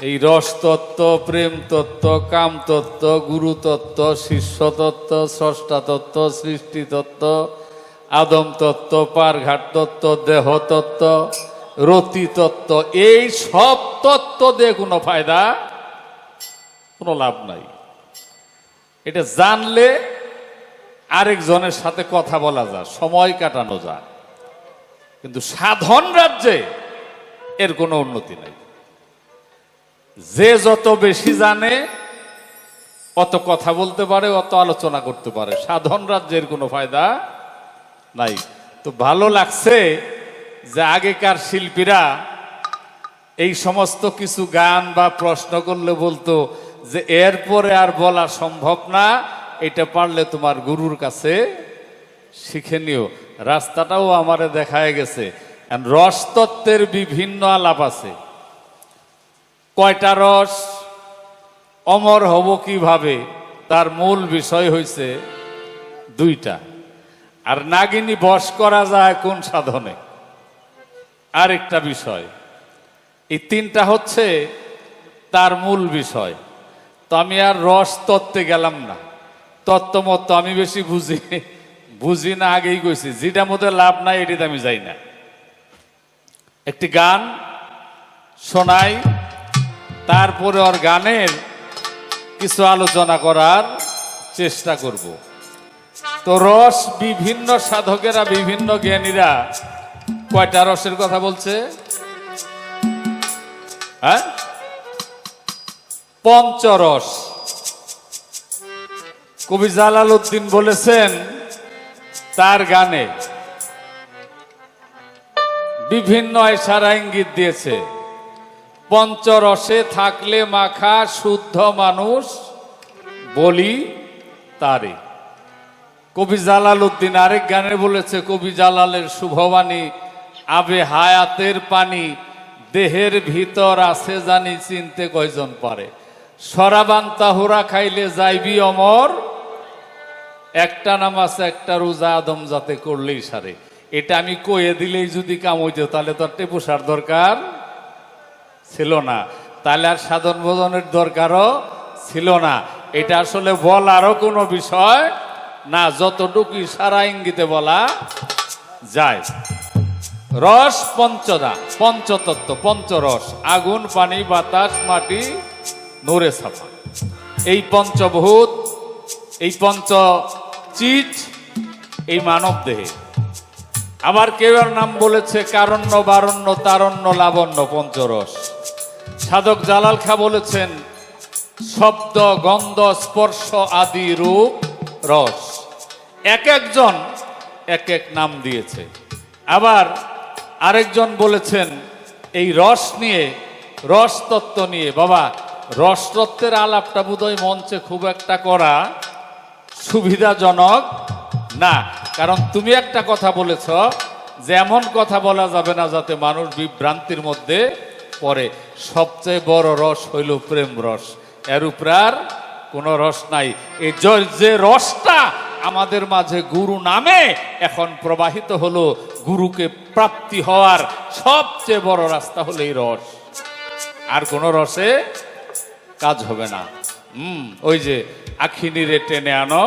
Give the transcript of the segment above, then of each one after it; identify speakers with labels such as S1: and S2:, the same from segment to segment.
S1: এই রসতত্ত্ব প্রেম তত্ত্ব, কাম তত্ত্ব, গুরু তত্ত্ব, শিষ্য তত্ত্ব, স্রষ্টা তত্ত্ব, সৃষ্টি তত্ত্ব, আদম তত্ত্ব, পারঘাট তত্ত্ব, দেহ তত্ত্ব, রতি তত্ত্ব, এই সব তত্ত্ব দিয়ে কোনো ফায়দা, কোনো লাভ নাই। এটা জানলে আরেকজনের সাথে কথা বলা যায় সময় কাটানো যায় কিন্তু সাধন রাজ্যে এর কোনো উন্নতি নাই। যে যত বেশি জানে, অত কথা বলতে পারে, অত আলোচনা করতে পারে। সাধন রাজ্যের কোনো ফায়দা নাই। তো ভালো লাগছে যে আগেকার শিল্পীরা এই সমস্ত কিছু গান বা প্রশ্ন করলে বলতো যে, এরপরে আর বলা সম্ভব না, এটা পারলে তোমার গুরুর কাছে শিখে নিও। রাস্তাটাও আমারে দেখায় গেছে। রসতত্ত্বের বিভিন্ন আলাপ আছে। কয়টা রস? অমর হব কীভাবে? তার মূল বিষয় হইছে দুইটা। আর নাগিনী বশ করা যায় কোন সাধনে? আরেকটা বিষয়। এই তিনটা হচ্ছে তার মূল বিষয়। তো আমি আর রস তত্ত্বে গেলাম না। তত্ত্বমত্ত আমি বেশি বুঝি বুঝি না, আগেই কইছি। যেটা মধ্যে লাভ নাই, এটিতে আমি যাই না। একটি গান শোনাই। তারপরে ওর গানের কিছু আলোচনা করার চেষ্টা করব। তো রস বিভিন্ন সাধকেরা, বিভিন্ন জ্ঞানীরা কয়টা রসের কথা বলছে? হ্যাঁ? পঞ্চরস। কবি জালাল উদ্দিন বলেছেন, তার গানে বিভিন্ন ইশারা ইঙ্গিত দিয়েছে। পঞ্চরসে থাকলে মাখা শুদ্ধ মানুষ বলি তারে। কবি জালাল উদ্দিন আরেক গানে বলেছে, কবি জালালের শুভবাণী আবে হায়াতের পানি, দেহের ভিতর আছে জানি চিনতে কয়জন পারে। সরাবান তাহুরা খাইলে যাইবি অমর, একটা নামাজ, একটা রোজা আদম যাতে করলেই সারে। এটা আমি কয়ে দিলেই যদি কাম হইতো, তাহলে তো টেপুসার দরকার ছিল না। তাহলে আর সাধন ভোজনের দরকারও ছিল না। এটা আসলে বলারও কোনো বিষয় না যতটুকু সারা ইঙ্গিতে বলা যায়। রস পঞ্চদা, পঞ্চতত্ত্ব, পঞ্চরস, আগুন, পানি, বাতাস, মাটি, নূরে ছাপা। এই পঞ্চভূত, এই পঞ্চ চিজ এই মানব দেহে। আবার কেউ নাম বলেছে কারণ্য, বারণ্য, তারণ্য, লাবণ্য, পঞ্চরস। সাধক জালাল খা বলেছেন, শব্দ, গন্ধ, স্পর্শ আদি রূপ, রস। এক একজন এক এক নাম দিয়েছে। আবার আরেকজন বলেছেন, এই রস নিয়ে, রস তত্ত্ব নিয়ে, বাবা, রস তত্ত্বের আলাপটা বোধহয় মঞ্চে খুব একটা করা সুবিধাজনক না। কারণ তুমি একটা কথা বলেছ, যে এমন কথা বলা যাবে না যাতে মানুষ বিভ্রান্তির মধ্যে পড়ে সবচেয়ে বড় রস হইল প্রেম রস। এর উপর আর কোনো রস নাই। এই যে রসটা আমাদের মাঝে গুরু নামে, এখন প্রবাহিত হলো গুরুকে প্রাপ্তি হওয়ার সবচেয়ে বড় রাস্তা হলো এই রস। আর কোনো রসে কাজ হবে না। হুম ওই যে আখিনিরে টেনে আনো,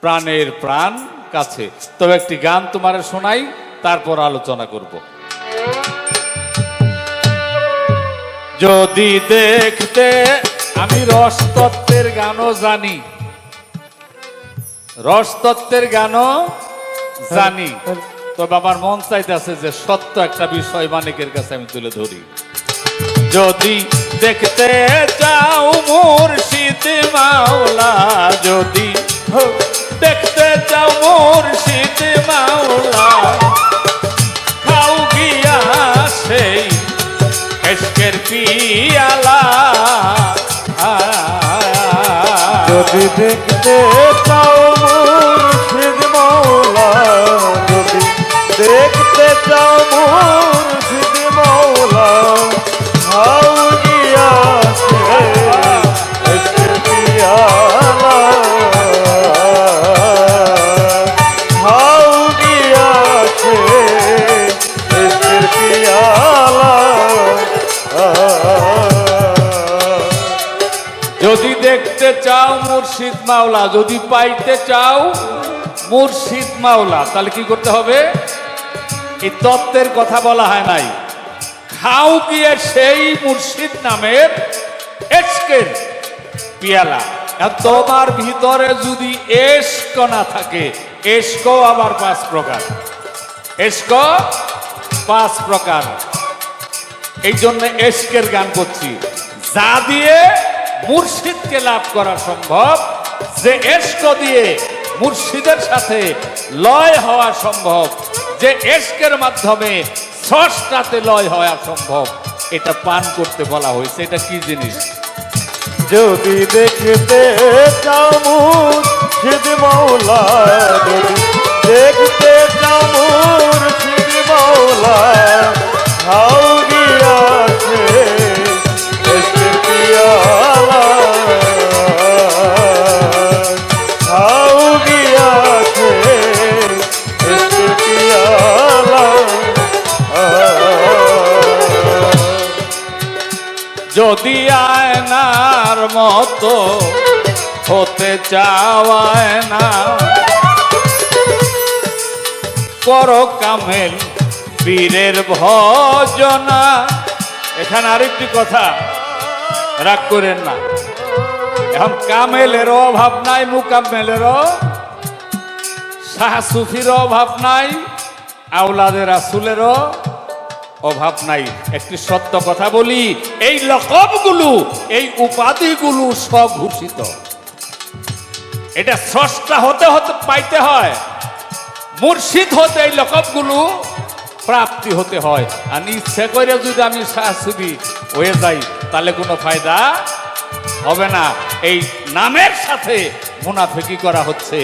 S1: প্রাণের প্রাণ কাছে। তবে একটি গান তোমার শোনাই, তারপর আলোচনা করব। যদি দেখতে আমি রসতত্ত্বের গানও জানি। রসতত্ত্বের গানও জানি। তবে আমার মন চাইতেছে যে সত্য একটা বিষয় মানিকের কাছে আমি তুলে ধরি। যদি দেখতে চাও মুর্শিদ মাওলা, যদি দেখতে চাও মুর্শিদ মাওলা
S2: দেখতে চাও মুর্শিদ মৌলা যদি দেখতে চাও মুর্শিদ
S1: মাওলা, যদি পাইতে চাও মুর্শিদ মাওলা, তাহলে কি করতে হবে? এই তত্ত্বের কথা বলা হয় নাই। খাও গিয়ে সেই মুর্শিদ নামের এসকের পিয়ালা। তোমার ভিতরে যদি এস্ক না থাকে, এস্ক আবার পাঁচ প্রকার। এস্ক পাঁচ প্রকার। এই জন্য এস্কের গান করছি। যা দিয়ে মুর্শিদকে লাভ করা সম্ভব যে এস্ক দিয়ে মুর্শিদের সাথে লয় হওয়া সম্ভব, যে এস্কের মাধ্যমে ষষ্ঠাতে লয় হওয়া সম্ভব, এটা পান করতে বলা হয়েছে। এটা কি জিনিস?
S2: যদি দেখতে চাও মুর্শিদ মৌলা দেখতে চাও মুর্শিদ মৌলা
S1: চাওয়ায় না। কর কামেল বীরের ভজনা। এখানে আরেকটি কথা, রাগ করেন না। এখন কামেলেরও অভাব নাই মুকামেলেরও শাহ সুফির অভাব নাই আউলাদের রাসুলেরও অভাব নাই। একটি সত্য কথা বলি, এই লকবগুলো, এই উপাধিগুলো স্বঘোষিত এটা স্রষ্টা হতে হতে পাইতে হয়, মুর্শিদ হতে এই লকবগুলো প্রাপ্তি হতে হয়। আর ইচ্ছে করে যদি আমি শাশুড়ি হয়ে যাই, তাহলে কোনো ফায়দা হবে না। এই নামের সাথে মুনাফেকি করা হচ্ছে,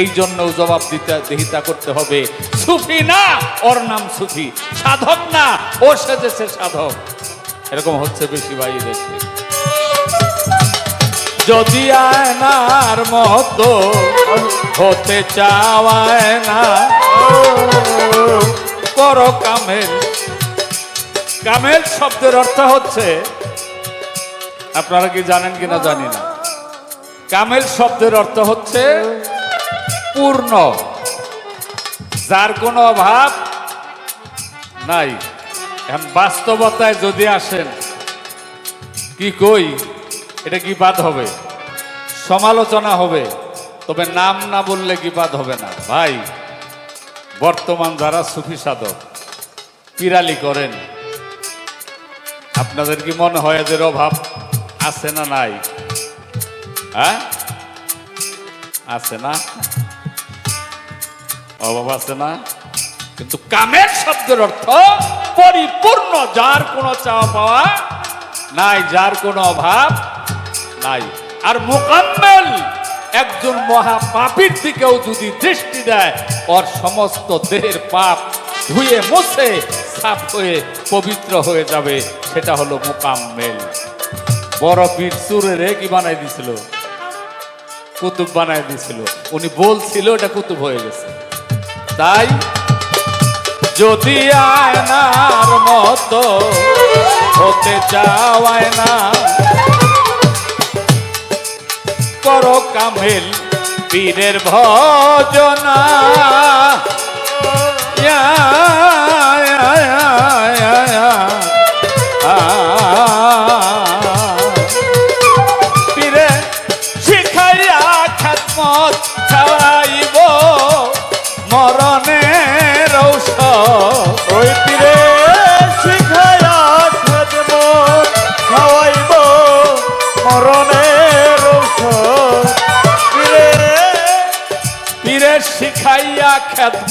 S1: এই জন্য জবাব দিতে দেহিতা করতে হবে। সুফি না, ওর নাম সুফি। সাধক না, ও সেজেছে সাধক। এরকম হচ্ছে বেশি ভাই দেশে। যদি আয়নার মতো হতে চাওয়ায় না কর কামেল। কামেল শব্দের অর্থ হচ্ছে, আপনারা কি জানেন কিনা জানি না। কামেল শব্দের অর্থ হচ্ছে পূর্ণ। যার কোনো অভাব নাই। এখন বাস্তবতায় যদি আসেন, কি কই? এটা কি বাদ হবে? সমালোচনা হবে। তবে নাম না বললে কি বাদ হবে না? ভাই, বর্তমান যারা সুফি সাধক, পিরালি করেন, আপনাদের কি মনে হয় এদের অভাব আছে না নাই? হ্যাঁ? আছে না? অভাব আছে না? কিন্তু কামের শব্দের অর্থ পরিপূর্ণ, যার কোনো চাওয়া পাওয়া নাই, যার কোনো অভাব নাই। আর মোকাম্মেল একজন মহা পাপীর দিকেও যদি দৃষ্টি দেয়, ওর সমস্ত দেহের পাপ ধুয়ে মুছে সাফ হয়ে পবিত্র হয়ে যাবে। সেটা হলো মোকাম্মেল। বড় পীর সুরেরে কি বানাই দিছিল, কুতুব বানাই দিছিল। উনি বলছিল, এটা কুতুব হয়ে গেছে। তাই যদি আয়নার মতো হতে চাওয়ায় না করো কামেল পীরের ভজনা।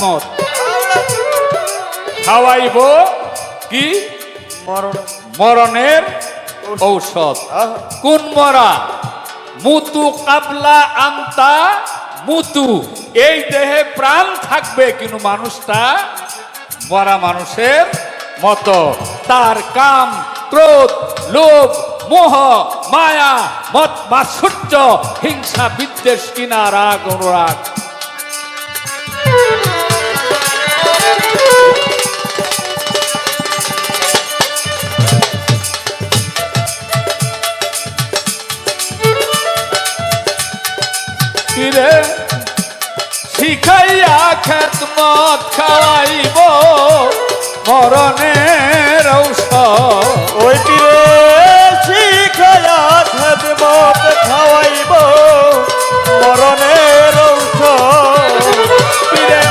S1: খেদমত খাওয়াইব কি? মরণের ঔষধ। কোন মরা? মুতু কাবলা আন্তা মুতু। এই দেহে প্রাণ থাকবে কিন্তু মানুষটা মরা মানুষের মতো। তার কাম ক্রোধ লোভ মোহ মায়া মত মাৎসর্য হিংসা বিদ্বেষ কিনা রাগ অনুরাগ। পীরে শিখাইয়া খেত মত খাওয়াইব। মরণের
S2: ওই তীরে শিখায়া খেদমত খাওয়াইব। মরণের
S1: পীরে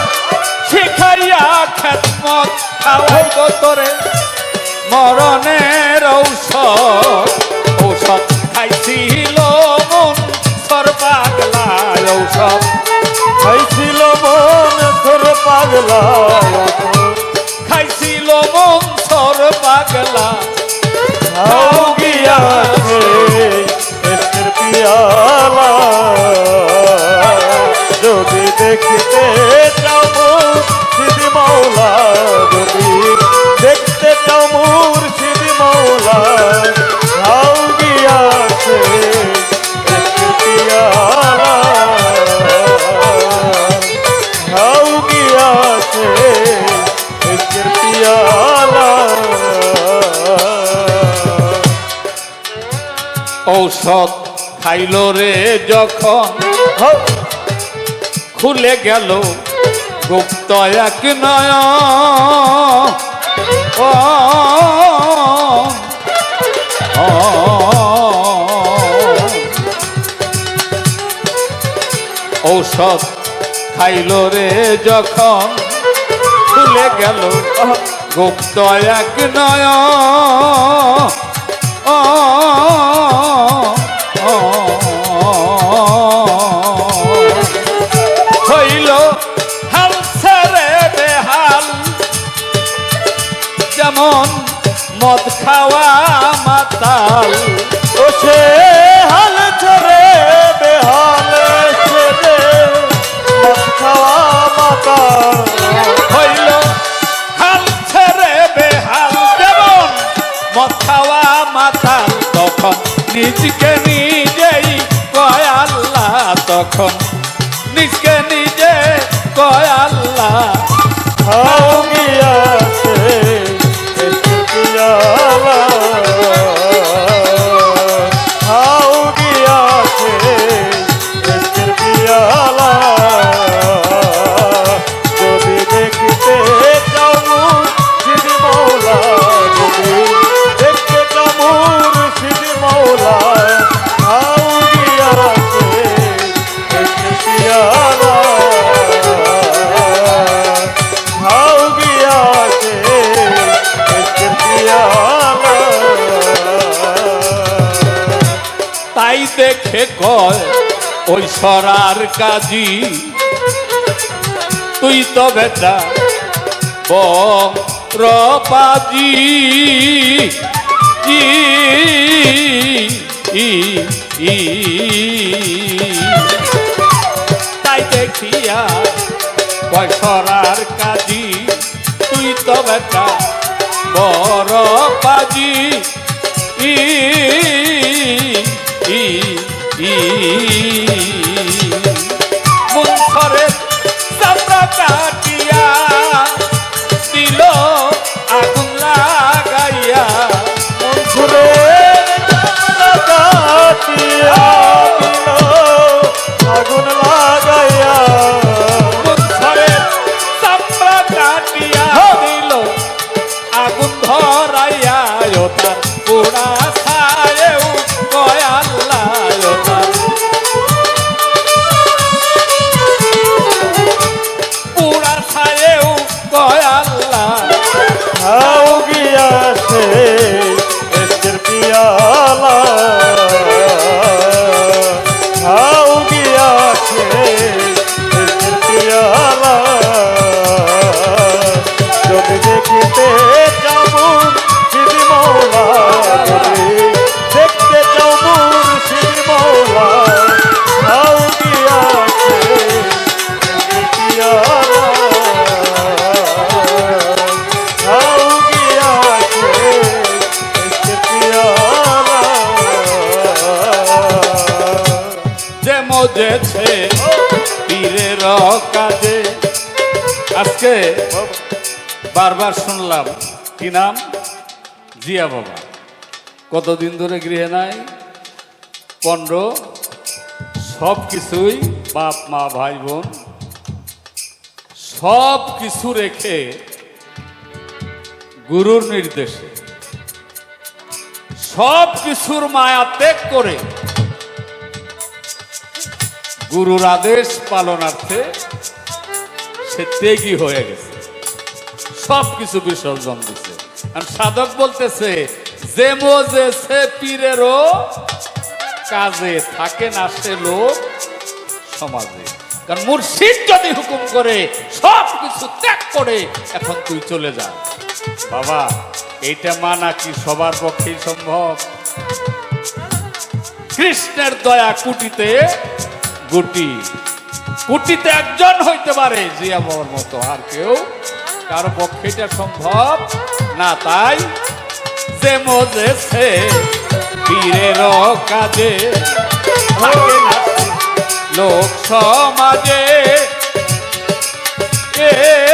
S1: শিখাইয়া খেত মত খাওয়াইব তোরে। খাইছিল মন সর
S2: খাও।
S1: ঔষধ খাইল রে যখন। খুলে গেল গুপ্ত এক নয় ঔষধ খাইল রে যখন। খুলে গেল গুপ্ত এক নয় হইল হাল ছেড়ে বেহাল যেমন মদ খাওয়া মাতাল।
S2: ও সে
S1: নিজকে নিজেই কয় আল্লাহ তখন তাই দেখে কয় ওই সরার কাজী। তুই তো বেটা বরপাজি ই। তাই দেখিয়া কয় সরার কাজী, তুই তো বেটা বড় পাজি ই Oh. কাজে। আজকে বারবার শুনলাম, কি নাম? জিয়া বাবা। কতদিন ধরে গৃহে নাই? পনেরো সব কিছুই বাপ, মা, ভাই, বোন, সব কিছু রেখে গুরুর নির্দেশে সব কিছুর মায়া ত্যাগ করে গুরুর আদেশ পালনার্থে সে ত্যাগী হয়ে গেছে। সব কিছু বিসর্জন দিছে। আর সাধক বলতেছে, যে মোজে সে পীরেরও কাজে থাকে না লোক সমাজে। কারণ মুর্শিদ যদি হুকুম করে সব কিছু ত্যাগ করে, এখন তুই চলে যা। বাবা, এইটা মানা কি সবার পক্ষেই সম্ভব? কৃষ্ণের দয়া কুটিতে গুটি। কুটিতে একজন হইতে পারে জিয়া বাবার মতো আর কেউ কারও পক্ষে এটা সম্ভব না। তাই যে মজেছে পীরের কাজে লোক সমাজে। এ,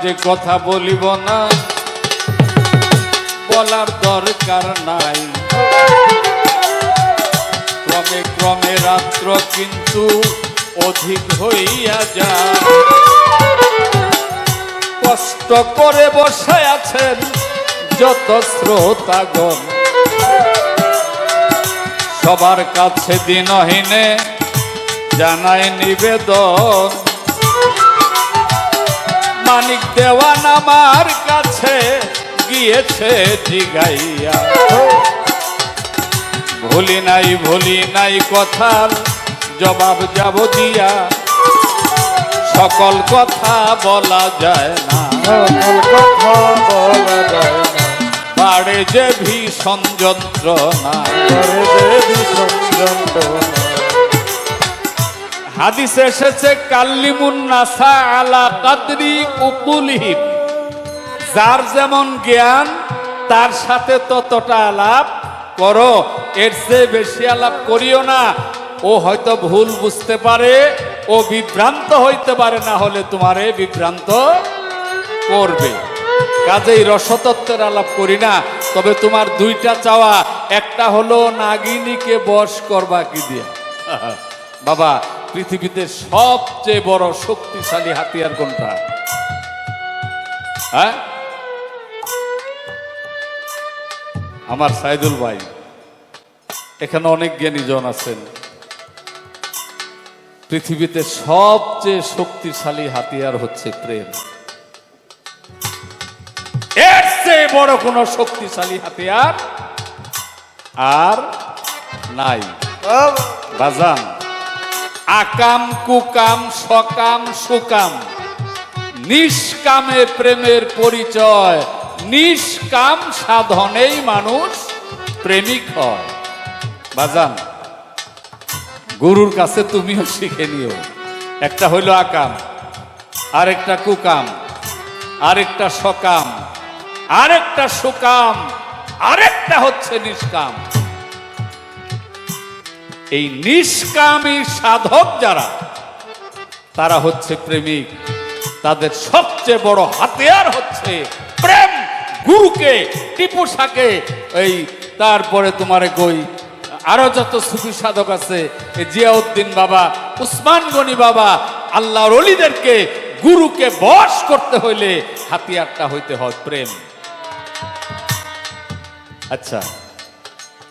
S1: বাজে কথা বলিব না, বলার দরকার নাই। ক্রমে ক্রমে রাত্র কিন্তু অধিক হইয়া যায়। কষ্ট করে বসে আছেন যত শ্রোতাগণ। সবার কাছে দিনহীনে জানায় নিবেদন। মানিক দেওয়ান আমার কাছে গিয়েছে জিগাইয়া। ভুলি নাই ভুলি নাই কথার জবাব যাব দিয়া। সকল কথা বলা যায় না।
S2: কথা বলা যায় না।
S1: বাড়ে যে ভীষণ যন্ত্রণা।
S2: করে দেবী সঞ্জন্তনা
S1: হাদিসে এসেছে, কাল্লিমুন নাসা আলা কাদরি উকুলহিম। যার যেমন জ্ঞান, তার সাথে ততটা আলাপ করো। এর চেয়ে বেশি আলাপ করিও না। ও হয়তো ভুল বুঝতে পারে, ও বিভ্রান্ত হইতে পারে, না হলে তোমারে বিভ্রান্ত করবে। কাজেই রসতত্ত্বের আলাপ করি না, তবে তোমার দুইটা চাওয়া। একটা হলো, নাগিনীকে বশ করবা কি দিয়া? বাবা পৃথিবীতে সবচেয়ে বড় শক্তিশালী হাতিয়ার কোনটা? হ্যাঁ? আমার সাইদুল ভাই এখানে অনেক জ্ঞানীজন আছেন। পৃথিবীতে সবচেয়ে শক্তিশালী হাতিয়ার হচ্ছে প্রেম। এর চেয়ে বড় কোনো শক্তিশালী হাতিয়ার আর নাই। বাজান আকাম, কুকাম, সকাম, সুকাম। নিষ্কামে প্রেমের পরিচয়, নিষ্কাম সাধনেই মানুষ প্রেমিক হয়। বাজান, গুরুর কাছে তুমিও শিখে নিও। একটা হইল আকাম, আরেকটা কুকাম, আরেকটা সকাম, আরেকটা সুকাম, আরেকটা হচ্ছে নিষ্কাম। এই নিষ্কামী সাধক যারা, তারা হচ্ছে প্রেমিক। তাদের সবচেয়ে বড় হাতিয়ার হচ্ছে প্রেম গুরুকে, টিপু সাকে। এই তারপরে তোমারে কই আরও যত সুফি সাধক আছে জিয়াউদ্দিন বাবা, উসমান গনি বাবা, আল্লাহর অলিদেরকে গুরুকে বশ করতে হইলে হাতিয়ারটা হইতে হয় প্রেম। আচ্ছা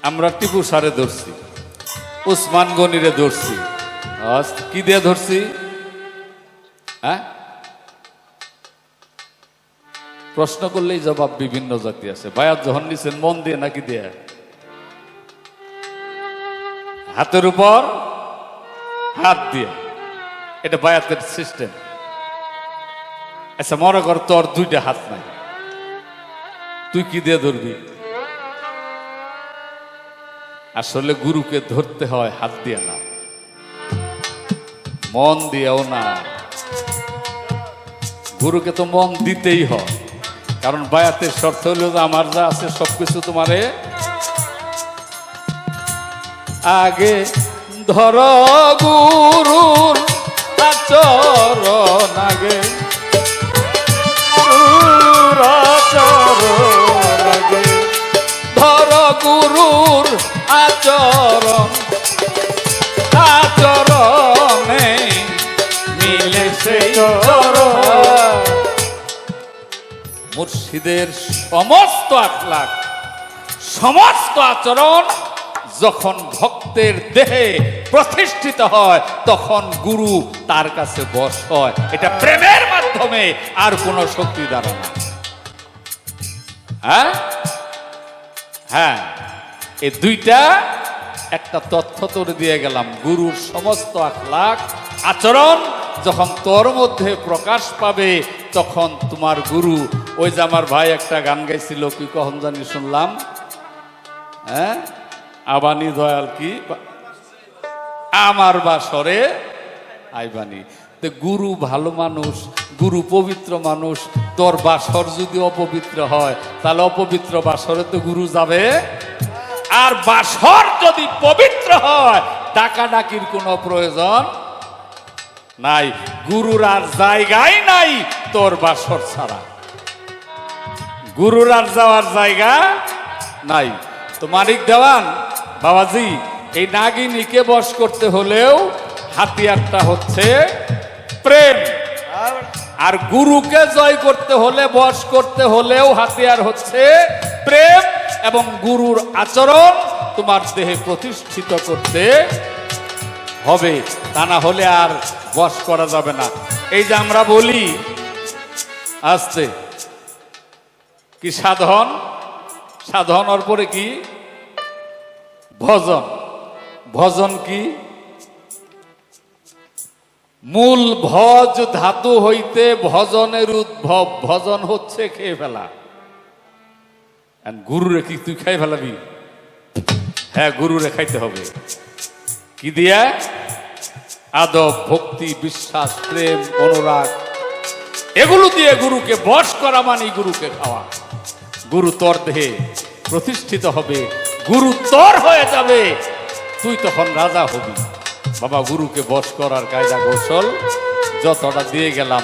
S1: আমরা টিপু সারে ধরছি। উসমান গনিরে ধরছি। কি দিয়ে ধরছি? হ্যাঁ? প্রশ্ন করলেই জবাব বিভিন্ন জাতি আছে। বায়াত যখন নিছেন, মন দিয়ে নাকি দিয়ে? হাতের উপর, হাত দিয়ে। এটা বায়াতের সিস্টেম আচ্ছা মনে কর তোর দুইটা হাত নাই। তুই কি দিয়ে ধরবি? আসলে গুরুকে ধরতে হয় হাত দিয়ে না। মন দিয়েও না। গুরুকে তো মন দিতেই হয়। কারণ বায়াতের শর্ত হলো আমার যা আছে সবকিছু তোমারে আগে ধর গুরুর আচরণ আগে। ধর গুরুর আচরণ মুর্শিদের সমস্ত আখলাখ, সমস্ত আচরণ যখন ভক্তের দেহে প্রতিষ্ঠিত হয়, তখন গুরু তার কাছে বস হয়। এটা প্রেমের মাধ্যমে, আর কোনো শক্তি দ্বারা না হ্যাঁ? হ্যাঁ। এই দুইটা একটা তথ্য তোর দিয়ে গেলাম। গুরুর সমস্ত আখলাখ, আচরণ যখন তোর মধ্যে প্রকাশ পাবে, তখন তোমার গুরু, ওই যে আমার ভাই একটা গান গাইছিল, কি কখন জানি শুনলাম? হ্যাঁ? আবানি দয়াল কি? আমার বাসরে আইবানি। তো গুরু ভালো মানুষ, গুরু পবিত্র মানুষ, তোর বাসর যদি অপবিত্র হয়, তাহলে অপবিত্র বাসরে তো গুরু যাবে? আর বাসর যদি পবিত্র হয় টাকা ডাকির কোনো প্রয়োজন নাই। গুরুর আর জায়গাই নাই তোর বাসর ছাড়া। গুরুর আর যাওয়ার জায়গা নাই। তো মানিক দেওয়ান, বাবাজি, এই নাগিনীকে বশ করতে হলেও হাতিয়ারটা হচ্ছে প্রেম। আর গুরুকে জয় করতে হলে, বশ করতে হলেও হাতিয়ার হচ্ছে প্রেম। এবং গুরুর আচরণ তোমার দেহে প্রতিষ্ঠিত করতে হবে। তা না হলে আর বস করা যাবে না। এই যে আমরা বলি, আসতে। কি সাধন? সাধনার পরে কি? ভজন। ভজন কি? মূল ভজ ধাতু হইতে ভজনের উদ্ভব। ভজন হচ্ছে খেয়ে ফেলা। আর গুরুরে কি তুই খাই ফেলাবি হ্যাঁ গুরুরে খাইতে হবে কি দিয়া আদব ভক্তি বিশ্বাস প্রেম অনুরাগ এগুলো দিয়ে গুরুকে বশ করা মানে গুরুকে খাওয়া গুরু তোর দেহে প্রতিষ্ঠিত হবে গুরু তোর হয়ে যাবে তুই তখন রাজা হবি বাবা গুরুকে বশ করার কায়দা কৌশল যতটা দিয়ে গেলাম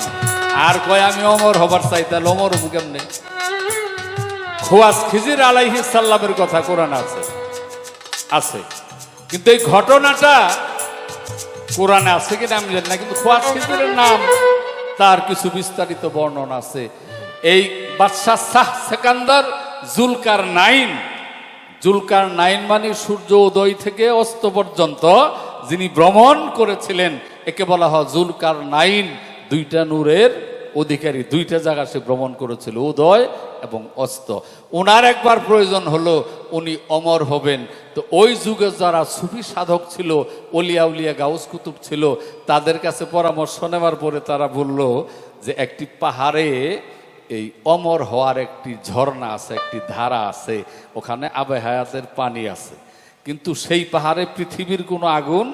S1: আর কয় আমি অমর হবার চাই তাহলে অমর হবু কেমনে খোয়াজ খিজির আলাইহি সাল্লামের কথা কোরআন আছে। আছে। কিন্তু এই ঘটনাটা কোরআনে আছে কিনা আমি জানি না, কিন্তু খোয়াজ খিজিরের নাম, তার কিছু বিস্তারিত বর্ণনা আছে। এই বাদশাহ শাহ সেকান্দার জুলকার নাইন জুলকার নাইন মানে সূর্য উদয় থেকে অস্ত পর্যন্ত যিনি ভ্রমণ করেছিলেন, একে বলা হয় জুলকার নাইন, দুইটা নূরের অধিকারী দুইটা জায়গা সে ভ্রমণ করেছিল, উদয় এবং অস্ত। ওনার একবার প্রয়োজন হলো উনি অমর হবেন। তো ওই যুগে যারা সুফি সাধক ছিল অলিয়া উলিয়া গাউস কুতুব ছিল, তাদের কাছে পরামর্শ নেওয়ার পরে তারা বলল যে একটি পাহাড়ে এই অমর হওয়ার একটি ঝর্ণা আছে, একটি ধারা আছে, ওখানে আবে হায়াতের পানি আছে। কিন্তু সেই পাহাড়ে পৃথিবীর কোনো আগুন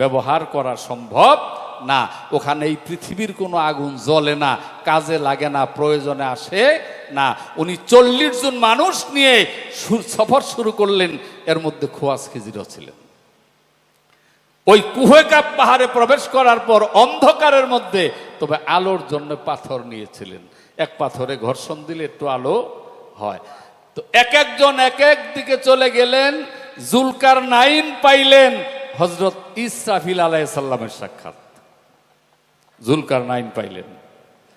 S1: ব্যবহার করা সম্ভব না, ওখানে এই পৃথিবীর কোনো আগুন জ্বলে না, কাজে লাগে না, প্রয়োজনে আসে না। উনি চল্লিশ জন মানুষ নিয়ে সফর শুরু করলেন, এর মধ্যে খোয়াজ খিজিরও ছিলেন। ওই কুহেকাপ পাহাড়ে প্রবেশ করার পর অন্ধকারের মধ্যে, তবে আলোর জন্য পাথর নিয়েছিলেন। এক পাথরে ঘর্ষণ দিলে একটু আলো হয়। তো এক একজন এক এক দিকে চলে গেলেন জুলকার নাইন পাইলেন হজরত ইসরাফিল আলাইসাল্লামের সাক্ষাৎ। জুলকার নাইন পাইলেন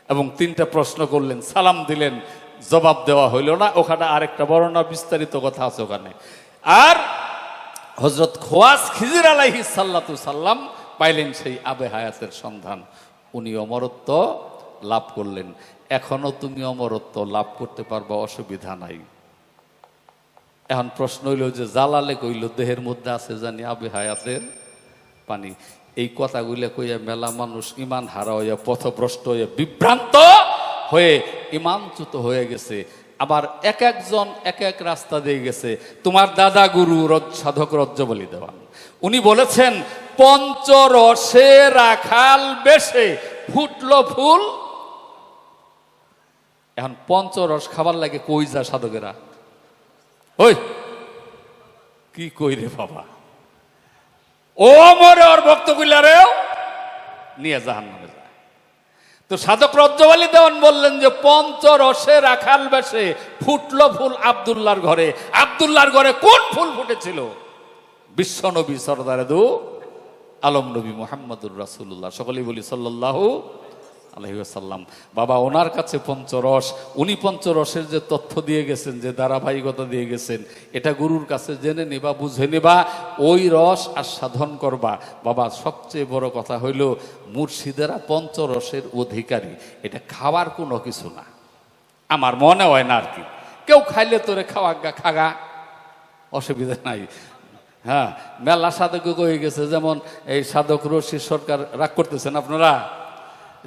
S1: এবং তিনটা প্রশ্ন করলেন, সালাম দিলেন, জবাব দেওয়া হইল না। ওখানে আরেকটা বর্ণনা, বিস্তারিত কথা আছে ওখানে। আর হজরত খোয়াস খিজির আলাইহি সাল্লাতু সাল্লাম পাইলেন সেই আবে হায়াতের সন্ধান। উনি অমরত্ব লাভ করলেন। এখনও তুমি অমরত্ব লাভ করতে পারবা, অসুবিধা নাই। এখন প্রশ্ন হইল যে, জালালে কইল, দেহের মধ্যে আছে জানি আবে হায়াতের পানি। এই কথাগুলো কইয়া মেলা মানুষ ইমান হারা হইয়া, পথভ্রষ্ট হইয়া, বিভ্রান্ত হয়ে ইমানচ্যুত হয়ে গেছে। আবার এক একজন এক এক রাস্তা দিয়ে গেছে। তোমার দাদা গুরু রজ- সাধক রজ্জ রজ্জবলি দেওয়ান। উনি বলেছেন, পঞ্চরসে রাখাল বেশে ফুটলো ফুল। এখন পঞ্চরস খাবার লাগে কই যা সাধকেরা? ওই, কি কই রে বাবা? ও মরে ওর ভক্ত গুলারেও নিয়ে জাহান নামে যায়। তো সাধক রজ্জবালি দেওয়ান বললেন যে পঞ্চ রসে রাখাল বেশে ফুটলো ফুল আবদুল্লার ঘরে। আবদুল্লার ঘরে কোন ফুল ফুটেছিল? বিশ্বনবী সরদারে দু, আলম নবী মোহাম্মদুর রাসুল্লাহ সকলেই বলি, সাল্লাল্লাহু আলহিসাল্লাম বাবা, ওনার কাছে পঞ্চরস, উনি পঞ্চরসের যে তথ্য দিয়ে গেছেন, যে ধারাবাহিকতা দিয়ে গেছেন, এটা গুরুর কাছে জেনে নিবা, বুঝে নিবা, ওই রস আর সাধন করবা। বাবা, সবচেয়ে বড় কথা হইল, মুর্শিদেরা পঞ্চরসের অধিকারী। এটা খাওয়ার কোনো কিছু না। আমার মনে হয় না আর কি। কেউ খাইলে তোরে খাওয়া খাগা অসুবিধা নাই। হ্যাঁ মেলা সাধক হয়ে গেছে, যেমন এই সাধক রশি সরকার রাগ করতেছেন আপনারা?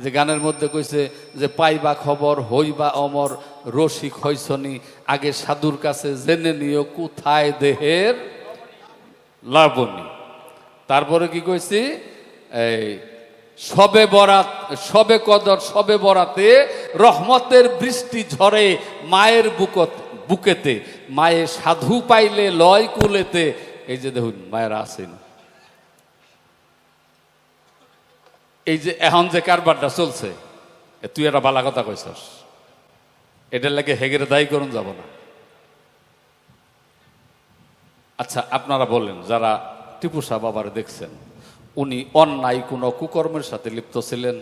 S1: যে গানের মধ্যে কইছে যে, পাইবা খবর, হইবা অমর, রসিক হইছনি, আগে সাধুর কাছে জেনে নিও কোথায় দেহের লাবণী। তারপরে কি কইছি? এই, সবে বরাত, সবে কদর, সবে বরাতে রহমতের বৃষ্টি ঝরে মায়ের বুকত, বুকেতে। মায়ে সাধু পাইলে লয় কুলেতে। এই যে দেখুন, মায়েরা আছেন। এই যে এখন যে কারবারটা চলছে তুই একটা বালা কথা কইছস। এটার লাগে হেগের দায়ী করুন যাব না। আচ্ছা আপনারা বলেন, যারা টিপু সাহ বাবার দেখছেন, উনি অন্যায় কোনো কুকর্মের সাথে লিপ্ত ছিলেন?